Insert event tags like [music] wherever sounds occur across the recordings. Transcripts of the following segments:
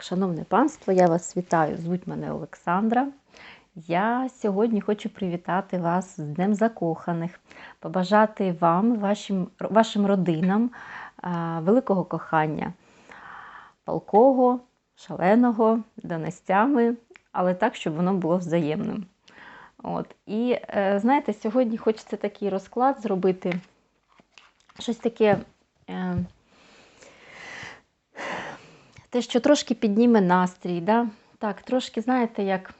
Шановне панство, я вас вітаю. Звуть мене Олександра. Я сьогодні хочу привітати вас з Днем Закоханих, побажати вам, вашим, вашим родинам великого кохання, палкого, шаленого, донестями, але так, щоб воно було взаємним. От. І е, знаєте, сьогодні хочеться такий розклад зробити. Щось таке. Те, що трошки підніме настрій. Да? Так, трошки, знаєте, як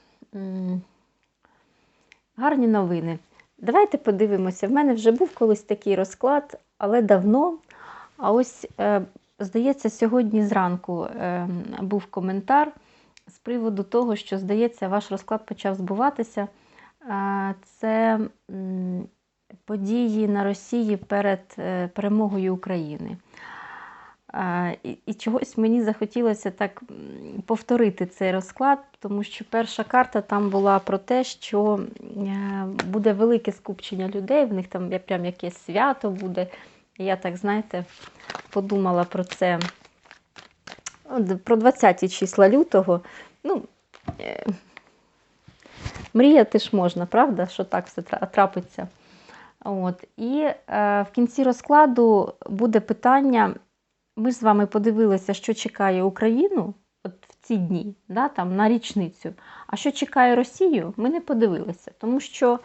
гарні новини. Давайте подивимося. В мене вже був колись такий розклад, але давно. А ось, е, здається, сьогодні зранку е, був коментар з приводу того, що, здається, ваш розклад почав збуватися. Е, це м події на Росії перед е, перемогою України. І, і чогось мені захотілося так повторити цей розклад, тому що перша карта там була про те, що е, буде велике скупчення людей, в них там прям якесь свято буде. Я так, знаєте, подумала про це про 20 числа лютого. Ну, е, Мріяти ж можна, правда, що так все трапиться. От. І е, в кінці розкладу буде питання. Ми з вами подивилися, що чекає Україну от в ці дні, да, там, на річницю. А що чекає Росію, ми не подивилися. Тому що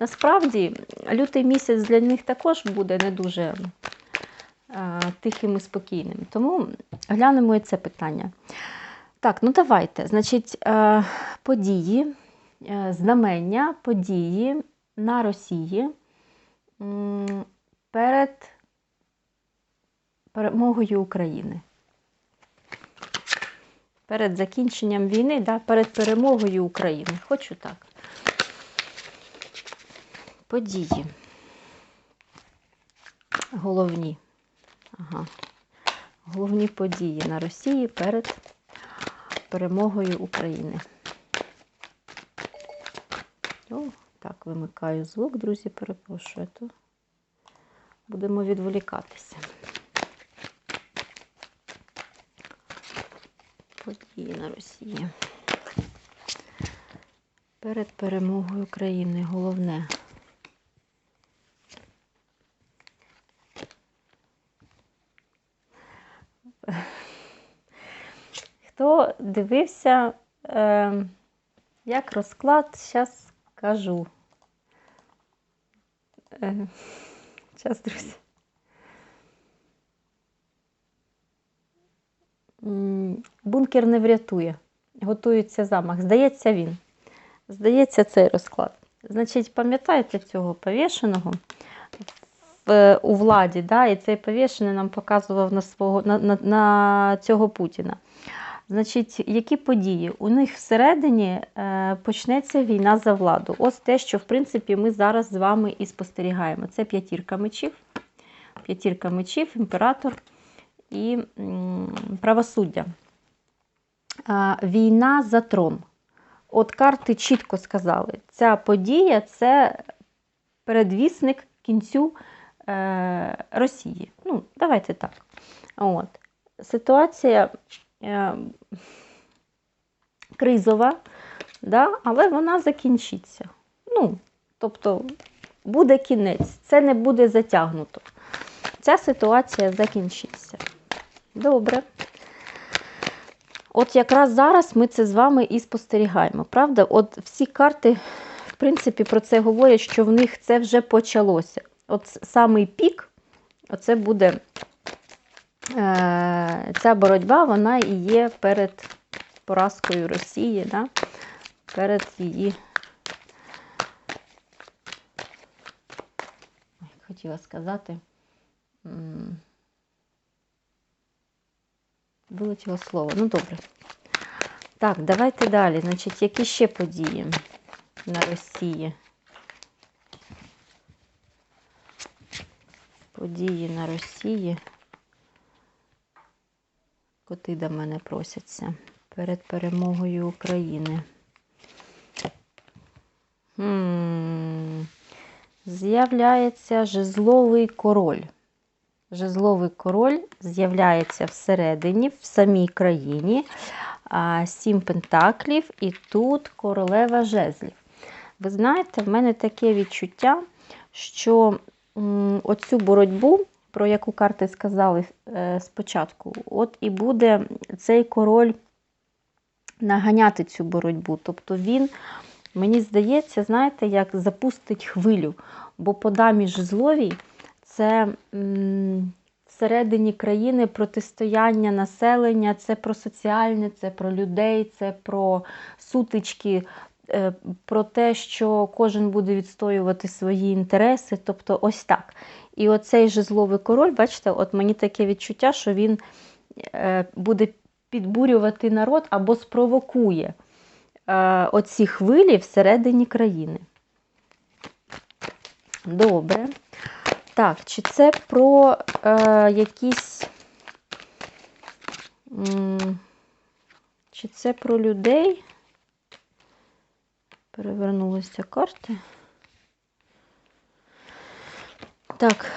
насправді лютий місяць для них також буде не дуже е, тихим і спокійним. Тому глянемо і це питання. Так, ну давайте. Значить, е, події, е, знамення події на Росії перед перемогою України. Перед закінченням війни, да, перед перемогою України. Хочу так. Події. Головні. Ага. Головні події на Росії перед перемогою України. О, так, вимикаю звук, друзі, перепрошую, то будемо відволікатися. Події на Росії. Перед перемогою України головне. Хто дивився, е, як розклад, зараз скажу. Е, Зараз, друзі. Бункер не врятує. Готується замах. Здається, він. Здається, цей розклад. Значить, пам'ятаєте цього повішеного в, у владі, да? і цей повішений нам показував на свого, на, на, на цього Путіна. Значить, які події? У них всередині е, почнеться війна за владу. Ось те, що, в принципі, ми зараз з вами і спостерігаємо. Це п'ятірка мечів. П'ятірка мечів, імператор і правосуддя. Війна за трон. От карти чітко сказали, ця подія це передвісник кінцю е, Росії. Ну, давайте так. От. Ситуація е, кризова, да, але вона закінчиться. Ну, Тобто буде кінець, це не буде затягнуто. Ця ситуація закінчиться. Добре. От якраз зараз ми це з вами і спостерігаємо. Правда? От всі карти, в принципі, про це говорять, що в них це вже почалося. От самий пік, оце буде е, ця боротьба, вона і є перед поразкою Росії, да? перед її. Хотіла сказати. Вилетіло слово. Ну, добре. Так, давайте далі. Значить, які ще події на Росії? Події на Росії. Коти до мене просяться перед перемогою України. З'являється жезловий король. Жезловий король з'являється всередині, в самій країні. сім пентаклів і тут королева жезлів. Ви знаєте, в мене таке відчуття, що оцю боротьбу, про яку карти сказали е, спочатку, от і буде цей король наганяти цю боротьбу. Тобто він, мені здається, знаєте, як запустить хвилю, бо по дамі жезловій це всередині країни протистояння населення, це про соціальне, це про людей, це про сутички, е, про те, що кожен буде відстоювати свої інтереси. Тобто ось так. І оцей жезловий король, бачите, от мені таке відчуття, що він е, буде підбурювати народ або спровокує е, оці хвилі всередині країни. Добре. Так, чи це про е, якісь. Чи це про людей? Перевернулися карти. Так,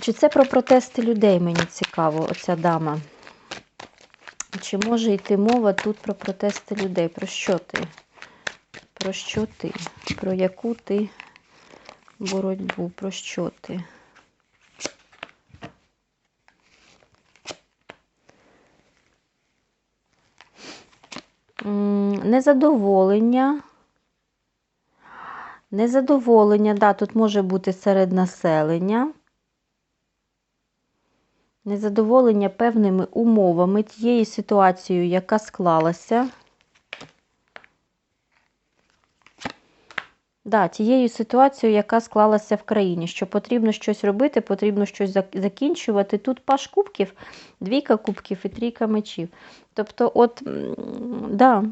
чи це про протести людей, мені цікаво, оця дама. Чи може йти мова тут про протести людей? Про що ти? Про що ти? Про яку ти боротьбу? Про що ти? Незадоволення. Незадоволення, да, тут може бути серед населення. Незадоволення певними умовами, тією ситуацією, яка склалася. Да, тією ситуацією, яка склалася в країні, що потрібно щось робити, потрібно щось закінчувати. Тут паш кубків, двійка кубків і трійка мечів. Тобто, от, да.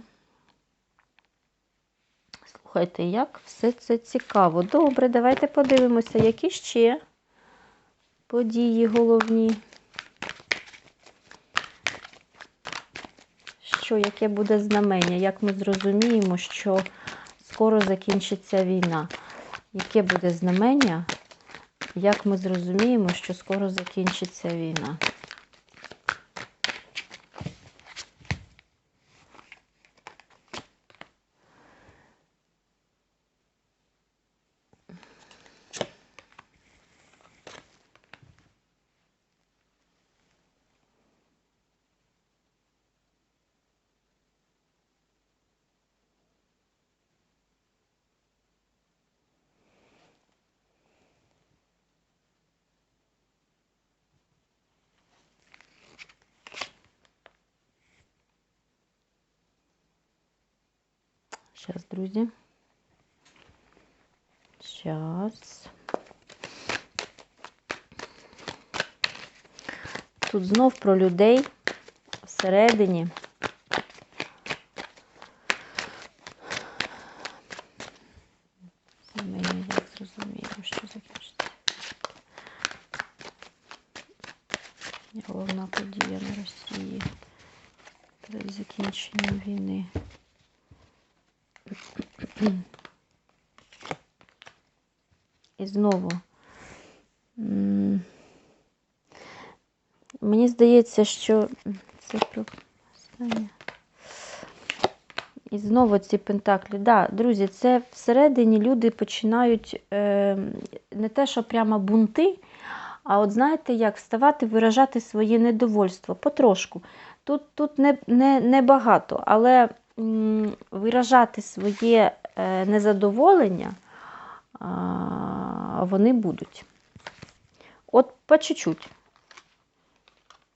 Слухайте, як все це цікаво. Добре, давайте подивимося, які ще події головні. Що, яке буде знамення? Як ми зрозуміємо, що скоро закінчиться війна? Яке буде знамення? Як ми зрозуміємо, що скоро закінчиться війна? Зараз, друзі. Зараз. Тут знов про людей всередині. Знамення, як зрозуміємо, що закінчиться. Головна подія на Росії перед закінченням війни. І знову. Мені здається, що це про. І знову ці пентаклі. Да, друзі, це всередині люди починають е, не те, що прямо бунти, а от знаєте, як вставати, виражати своє недовольство потрошку. Тут, тут не, не, не багато, але м, виражати своє незадоволення вони будуть. От по чуть-чуть.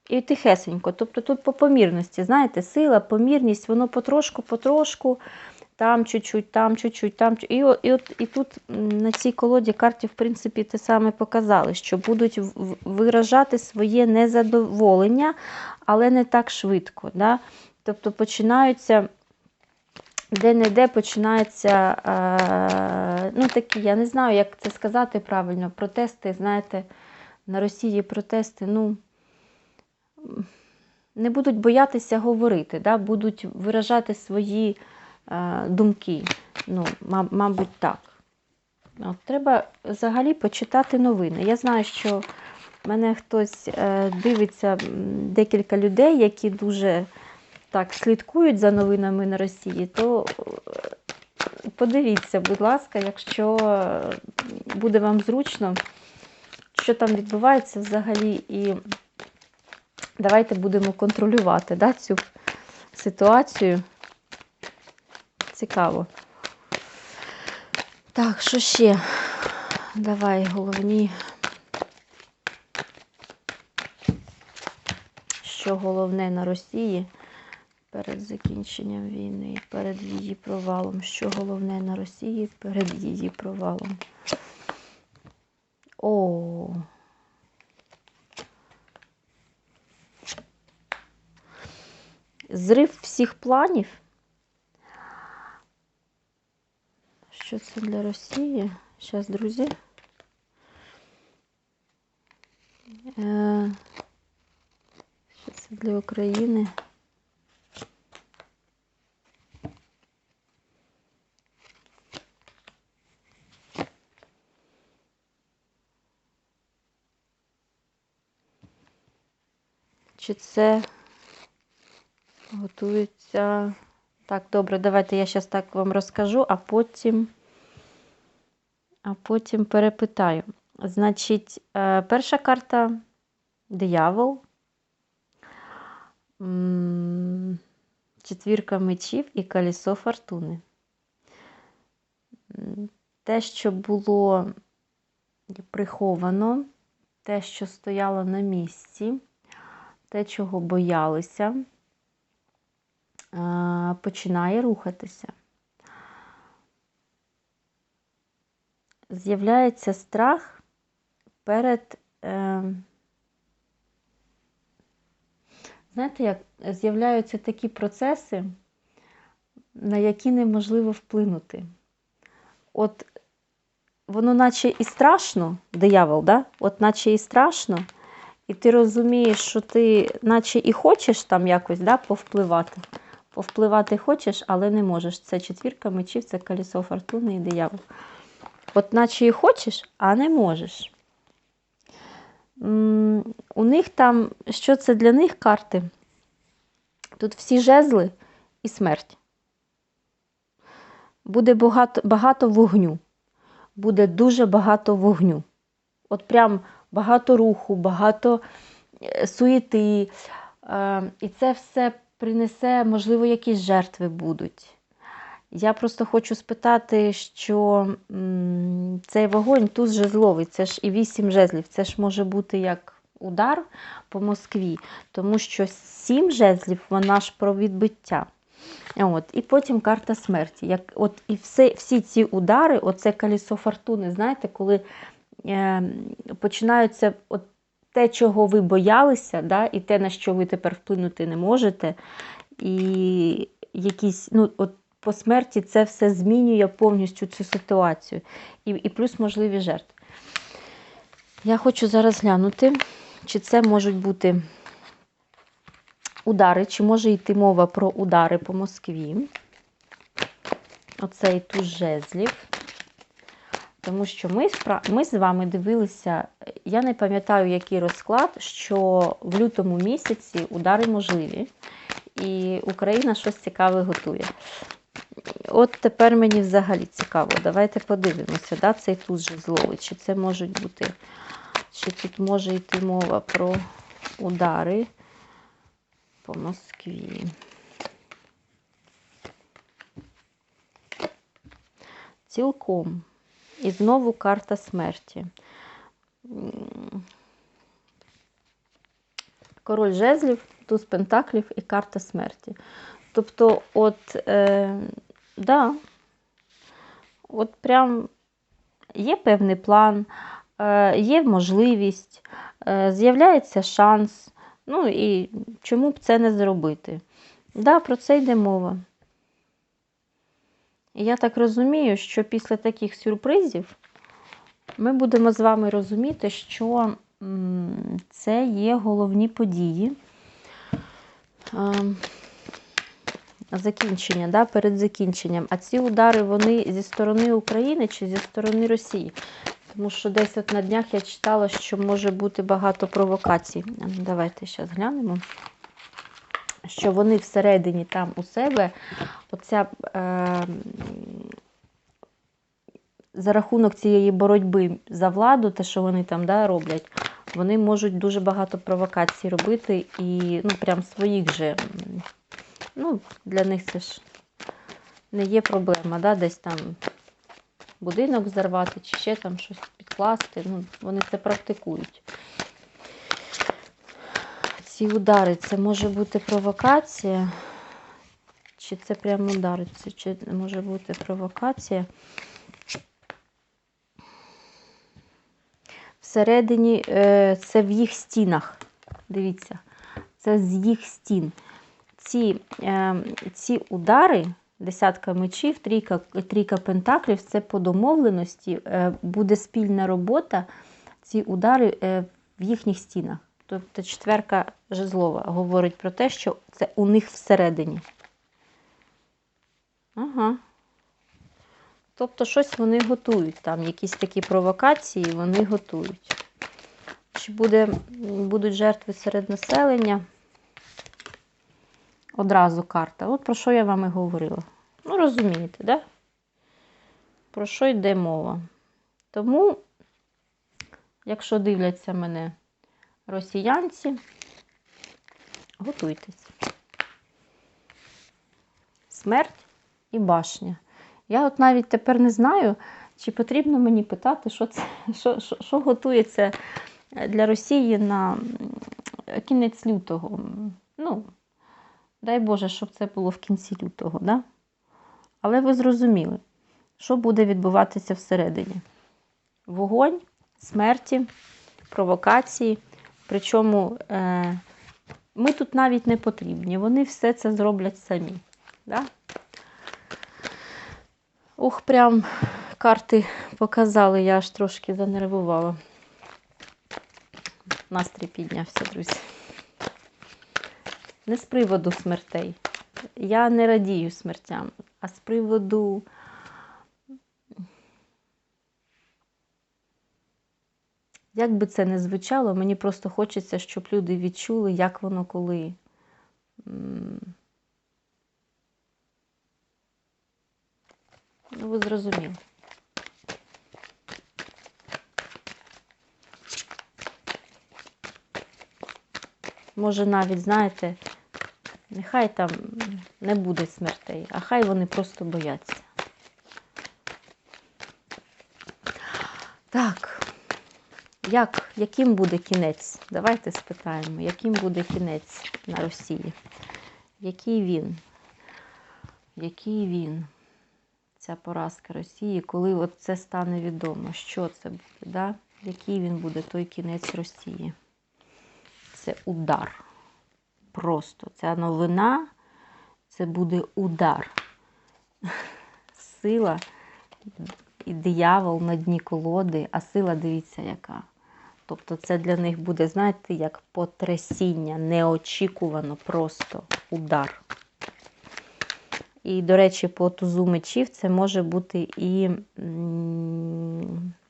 І тихесенько. Тобто тут по помірності, знаєте, сила, помірність, воно потрошку-потрошку, там чуть-чуть, там чуть-чуть, там і, і, от, і тут на цій колоді карті, в принципі, те саме показали, що будуть виражати своє незадоволення, але не так швидко. Да? Тобто починаються. Де-не-де починаються, е, ну такі, я не знаю, як це сказати правильно, протести, знаєте, на Росії протести, ну, не будуть боятися говорити, да? будуть виражати свої е, думки. Ну, ма- мабуть, так. От, треба взагалі почитати новини. Я знаю, що мене хтось е, дивиться, декілька людей, які дуже так слідкують за новинами на Росії, то е, подивіться, будь ласка, якщо е, буде вам зручно, що там відбувається взагалі, і давайте будемо контролювати да, цю ситуацію. Цікаво. Так, що ще? Давай головні. Що головне на Росії перед закінченням війни, перед її провалом. Що головне на Росії перед її провалом. О. Зрив всіх планів. Що це для Росії? Зараз, друзі. Е, Що це для України? Чи це готується? Так, добре, давайте я зараз так вам розкажу, а потім, а потім перепитаю. Значить, е, перша карта диявол, четвірка мечів і колесо фортуни. Те, що було приховано, те, що стояло на місці, те, чого боялися, е, починає рухатися. З'являється страх перед. Е, знаєте, як з'являються такі процеси, на які неможливо вплинути. От воно наче і страшно, диявол, да? От наче і страшно, і ти розумієш, що ти наче і хочеш там якось да, повпливати. Повпливати хочеш, але не можеш. Це четвірка мечів, це колесо фортуни і диявол. От наче і хочеш, а не можеш. У них там, що це для них карти? Тут всі жезли і смерть. Буде багато, багато вогню. Буде дуже багато вогню. От прям багато руху, багато е, суєти. Е, І це все принесе, можливо, якісь жертви будуть. Я просто хочу спитати, що цей вогонь туз жезловий, це ж і вісім жезлів, це ж може бути як удар по Москві, тому що сім жезлів вона ж про відбиття. От, І потім карта смерті. Як, от, І все, всі ці удари, оце колесо фортуни, знаєте, коли починаються от те, чого ви боялися, да, і те, на що ви тепер вплинути не можете, і якісь, ну, от по смерті це все змінює повністю цю ситуацію. І, і плюс можливі жертви. Я хочу зараз глянути, чи це можуть бути удари, чи може йти мова про удари по Москві. Оцей туз жезлів. Тому що ми, ми з вами дивилися, я не пам'ятаю, який розклад, що в лютому місяці удари можливі, і Україна щось цікаве готує. От тепер мені взагалі цікаво. Давайте подивимося, да, цей туз жезловий, чи це можуть бути, чи тут може йти мова про удари по Москві. Цілком. І знову карта смерті. Король жезлів, туз пентаклів і карта смерті. Тобто, от, е, да, от прям є певний план, е, є можливість, е, з'являється шанс. Ну і чому б це не зробити? Да, про це йде мова. І я так розумію, що після таких сюрпризів ми будемо з вами розуміти, що це є головні події. Закінчення, да, перед закінченням. А ці удари вони зі сторони України чи зі сторони Росії. Тому що десь от на днях я читала, що може бути багато провокацій. Давайте зараз глянемо. Що вони всередині там у себе, оця, е, за рахунок цієї боротьби за владу, те, що вони там да, роблять, вони можуть дуже багато провокацій робити і ну, прям своїх же. Ну, для них це ж не є проблема, да, десь там будинок взорвати чи ще там щось підкласти. Ну, вони це практикують. Ці удари це може бути провокація, чи це прямо удари, це чи може бути провокація. Всередині е, це в їх стінах. Дивіться, це з їх стін. Ці, е, ці удари, десятка мечів, трійка, трійка пентаклів, це по домовленості е, буде спільна робота. Ці удари в їхніх стінах. Тобто четверка жезлова говорить про те, що це у них всередині. Ага. Тобто щось вони готують, там якісь такі провокації вони готують. Чи буде, будуть жертви серед населення? Одразу карта. От про що я вам і говорила. Ну, розумієте, да? Про що йде мова? Тому, якщо дивляться мене росіянці, готуйтесь. Смерть і башня. Я от навіть тепер не знаю, чи потрібно мені питати, що, це, що, що, що готується для Росії на кінець лютого. Ну, дай Боже, щоб це було в кінці лютого. Да? Але ви зрозуміли, що буде відбуватися всередині: вогонь, смерті, провокації. Причому е, ми тут навіть не потрібні, вони все це зроблять самі. Да? Ух, прям карти показали, я аж трошки занервувала. Настрій піднявся, друзі. Не з приводу смертей. Я не радію смертям, а з приводу. Як би це не звучало, мені просто хочеться, щоб люди відчули, як воно коли. Ну, ви зрозуміли. Може, навіть, знаєте, нехай там не буде смертей, а хай вони просто бояться. Так, як, яким буде кінець? Давайте спитаємо, яким буде кінець на Росії? Який він? Який він? Ця поразка Росії, коли от це стане відомо, що це буде, да? який він буде той кінець Росії? Це удар. Просто ця новина це буде удар. Сила і диявол на дні колоди, а сила дивіться яка. Тобто це для них буде, знаєте, як потрясіння, неочікувано просто удар. І, до речі, по тузу мечів це може бути і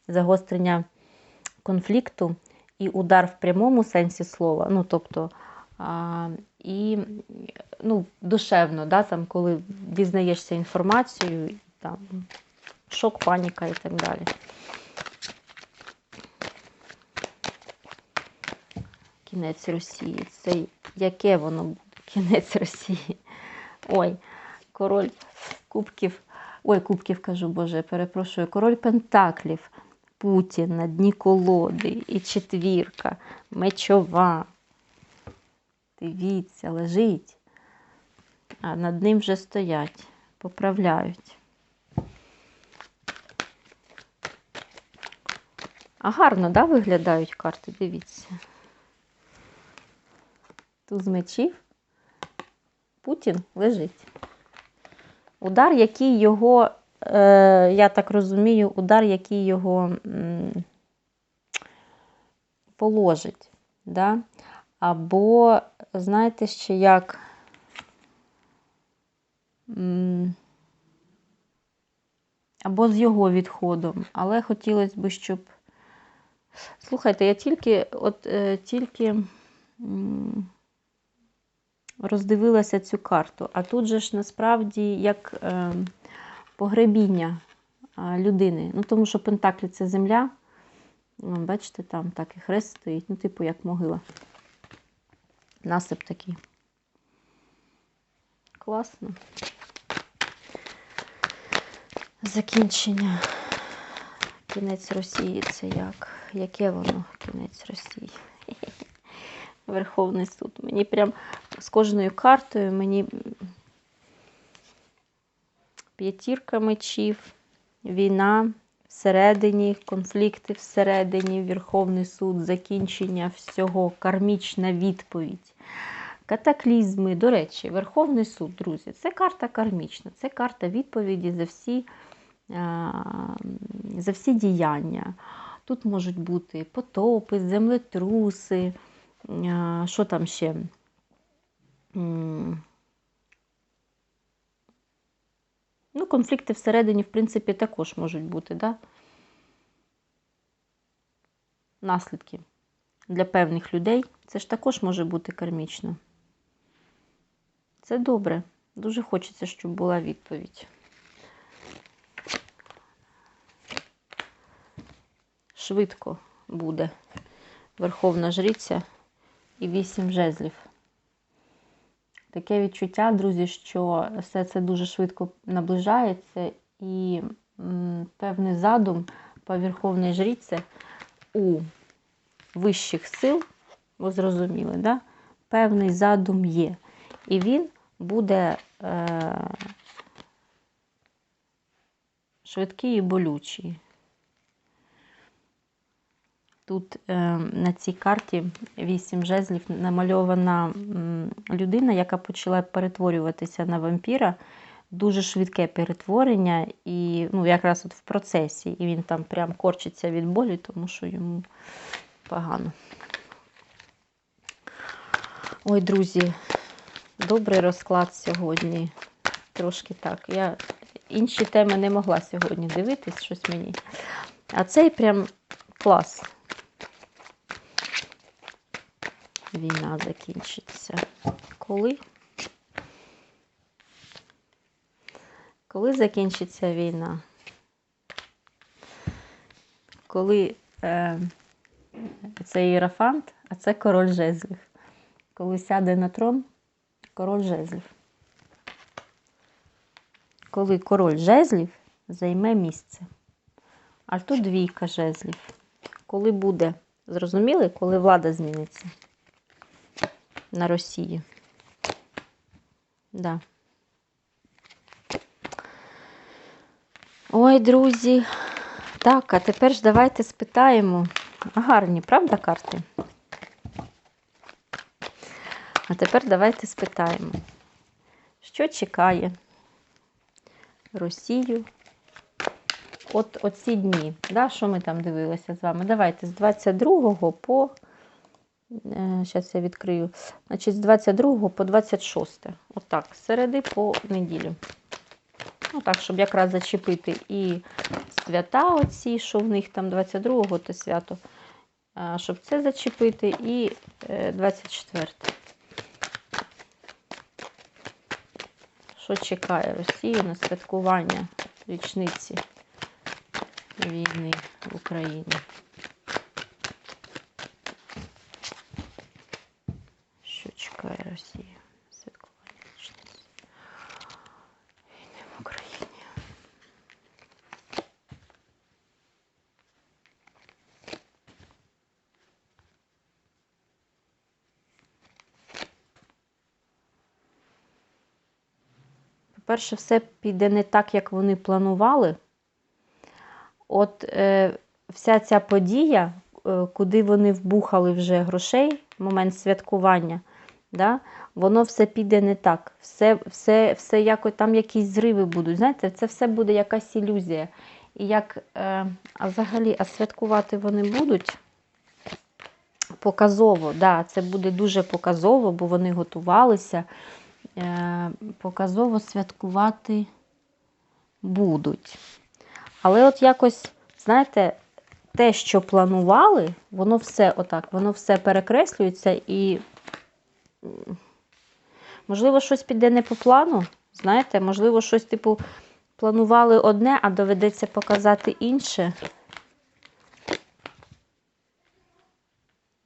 загострення конфлікту, і удар в прямому сенсі слова. Ну, тобто, а, і ну, душевно, да, там, коли дізнаєшся інформацією, там, шок, паніка і так далі. Кінець Росії. Це яке воно буде? Кінець Росії. Ой, король кубків. Ой, кубків кажу, Боже, перепрошую. Король Пентаклів, Путін на дні колоди і четвірка, мечова. Дивіться, лежить. А над ним вже стоять, поправляють. А гарно, да, виглядають карти, дивіться. Туз мечів. Путін лежить. Удар, який його, е, я так розумію, удар, який його м, положить. Да? Або, знаєте, ще як. м, Або з його відходом. Але хотілося б, щоб. Слухайте, я тільки, от е, тільки м, роздивилася цю карту. А тут же ж насправді як е, погребіння е, людини. Ну, тому що Пентаклі це земля. Бачите, там так і хрест стоїть, ну, типу, як могила. Насип такий. Класно. Закінчення. Кінець Росії це як? Яке воно кінець Росії? [laughs] Верховний суд. Мені прям з кожною картою мені п'ятірка мечів, війна всередині, конфлікти всередині, Верховний суд, закінчення всього, кармічна відповідь. Катаклізми, до речі, Верховний суд, друзі, це карта кармічна, це карта відповіді за всі, за всі діяння. Тут можуть бути потопи, землетруси, що там ще? Ну, конфлікти всередині, в принципі, також можуть бути, да? наслідки для певних людей. Це ж також може бути кармічно. Це добре. Дуже хочеться, щоб була відповідь. Швидко буде Верховна Жриця і вісім жезлів. Таке відчуття, друзі, що все це дуже швидко наближається, і певний задум по Верховній Жріці у вищих сил, ви зрозуміли, да? певний задум є. І він буде е, швидкий і болючий. Тут е, на цій карті вісім жезлів намальована людина, яка почала перетворюватися на вампіра. Дуже швидке перетворення, і ну, якраз от в процесі. І він там прям корчиться від болі, тому що йому погано. Ой, друзі, добрий розклад сьогодні. Трошки так. Я інші теми не могла сьогодні дивитись, щось мені. А цей прям клас. Війна закінчиться. Коли? Коли закінчиться війна? Коли е, це іерафант, а це король жезлів. Коли сяде на трон, король жезлів. Коли король жезлів займе місце. А тут двійка жезлів. Коли буде, зрозуміли, коли влада зміниться на Росії. Да. Ой, друзі. Так, а тепер ж давайте спитаємо. Гарні, правда, карти? А тепер давайте спитаємо, що чекає Росію от оці дні? Да, Що ми там дивилися з вами? Давайте з 22 по. Зараз я відкрию. Значить, з 22 по 26. Отак, з середи по неділю. Ну так, щоб якраз зачепити і свята оці, що в них там 22-го то свято, щоб це зачепити, і е, 24. Що чекає Росію на святкування річниці війни в Україні? Росія? Святкування в Україні. По-перше, все піде не так, як вони планували. От е, вся ця подія, е, куди вони вбухали вже грошей, момент святкування, да, воно все піде не так. Все, все, все якось там якісь зриви будуть. Знаєте, це все буде якась ілюзія. І як, е, а взагалі, а святкувати вони будуть показово, да, це буде дуже показово, бо вони готувалися. Е, показово святкувати будуть. Але от якось, знаєте, те, що планували, воно все отак, воно все перекреслюється і Можливо, щось піде не по плану. Знаєте, можливо, щось, типу, планували одне, а доведеться показати інше.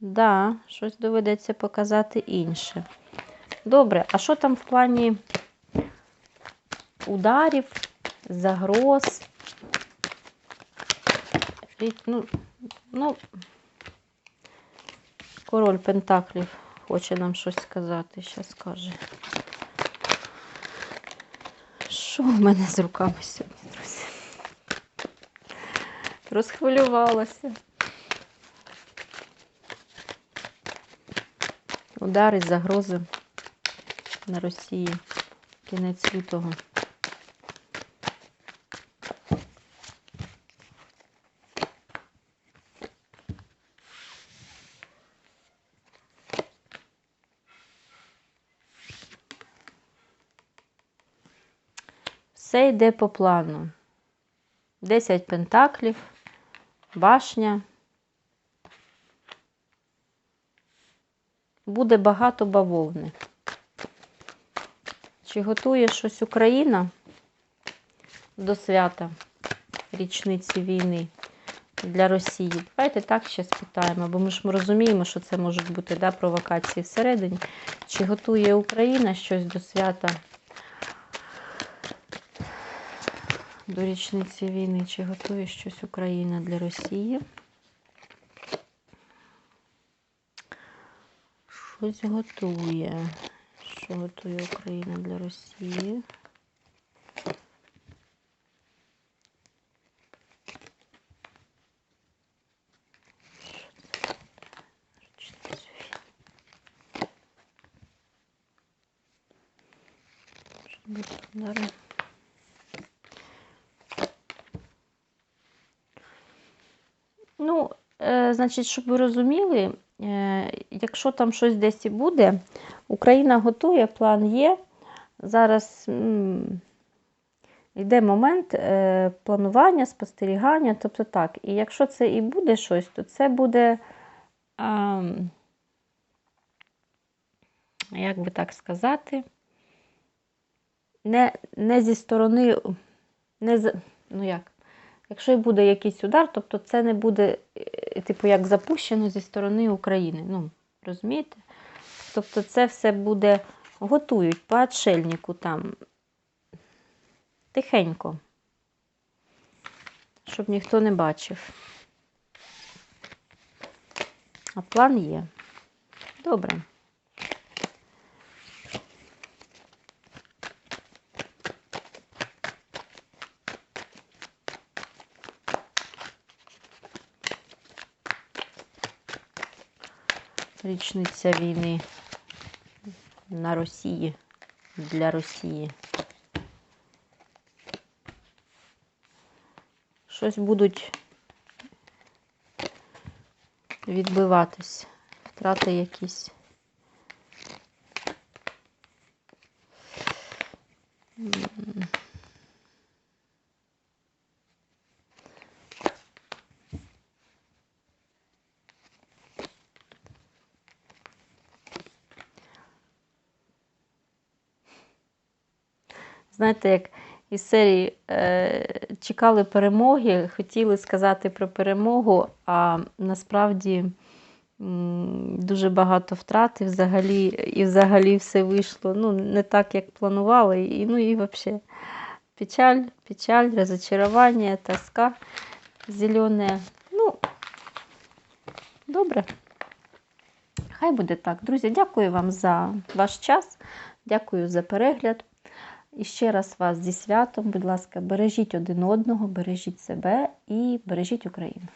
Да, щось доведеться показати інше. Добре, а що там в плані ударів, загроз? Ну, ну, король Пентаклів хоче нам щось сказати, зараз скаже. Що в мене з руками сьогодні, друзі? Розхвилювалася. Удари, загрози на Росії. Кінець лютого. Все йде по плану. 10 пентаклів, башня. Буде багато бавовни. Чи готує щось Україна до свята річниці війни для Росії? Давайте так ще спитаємо, бо ми ж ми розуміємо, що це можуть бути да, провокації всередині. Чи готує Україна щось до свята? До річниці війни, чи готує щось Україна для Росії? Щось готує. Що готує Україна для Росії? Річницю війни. Що буде далі? Ну, е, значить, щоб ви розуміли, е, якщо там щось десь і буде, Україна готує, план є. Зараз йде момент е, планування, спостерігання, тобто так. І якщо це і буде щось, то це буде, а, як би так сказати, не, не зі сторони, не з, ну як, Якщо і буде якийсь удар, тобто це не буде, типу, як запущено зі сторони України. Ну, розумієте? Тобто це все буде, готують по отшельнику там тихенько, щоб ніхто не бачив. А план є. Добре. Річниця війни на Росії для Росії. Щось будуть відбиватись, втрати якісь. М. Знаєте, як із серії е, чекали перемоги, хотіли сказати про перемогу, а насправді м, дуже багато втрат і взагалі, і взагалі все вийшло ну, не так, як планували. І, ну і взагалі печаль, печаль, розочарування, тоска зелена. Ну, добре. Хай буде так. Друзі, дякую вам за ваш час. Дякую за перегляд. І ще раз вас зі святом, будь ласка, бережіть один одного, бережіть себе і бережіть Україну.